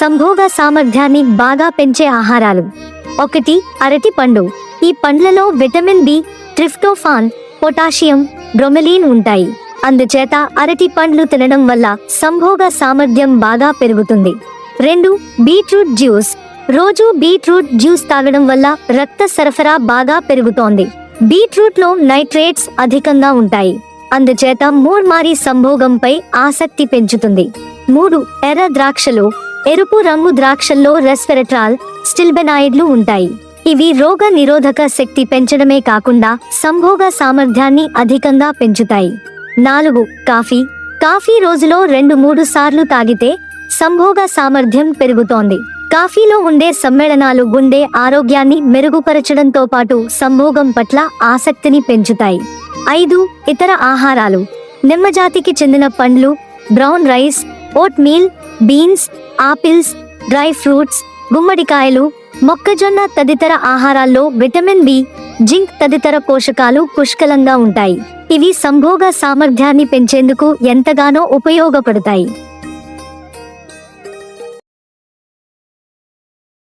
సంభోగ సామర్థ్యాన్ని బాగా పెంచే ఆహారాలు. ఒకటి అరటి పండు. ఈ పండ్లలో vitamin B tryptophan potassium bromelain ఉంటాయి. అందుచేత అరటి పండ్లు తినడం వల్ల సంభోగ సామర్థ్యం బాగా పెరుగుతుంది. రెండు బీట్రూట్ జ్యూస్. రోజు బీట్రూట్ జ్యూస్ తాగడం వల్ల రక్త సరఫరా బాగా పెరుగుతోంది. బీట్రూట్లో నైట్రేట్స్ అధికంగా ఉంటాయి. అందుచేత మూర్మారి సంభోగంపై ఆసక్తి పెంచుతుంది. మూడు ఎర్ర ద్రాక్షలు. ఎరుపు రంగు ద్రాక్షల్లో రెస్వెరట్రాల్ స్టిల్బెనాయిడ్లు ఉంటాయి. ఇవి రోగ నిరోధక శక్తి పెంచడమే కాకుండా సంభోగ సామర్థ్యాన్ని అధికంగా పెంచుతాయి. నాలుగు కాఫీ. కాఫీ రోజులో రెండు మూడు సార్లు తాగితే సంభోగ సామర్థ్యం పెరుగుతోంది. కాఫీలో ఉండే సమ్మేళనాలు గుండె ఆరోగ్యాన్ని మెరుగుపరచడంతో పాటు సంభోగం పట్ల ఆసక్తిని పెంచుతాయి. ఐదు ఇతర ఆహారాలు. నిమ్మజాతికి చెందిన పండ్లు brown rice oatmeal beans apples dry fruits గుమ్మడికాయలు మొక్కజొన్న తదితర ఆహారాల్లో విటమిన్ బి జింక్ తదితర పోషకాలు పుష్కలంగా ఉంటాయి. ఇవి సంభోగ సామర్థ్యాన్ని పెంచేందుకు ఎంతగానో ఉపయోగపడతాయి.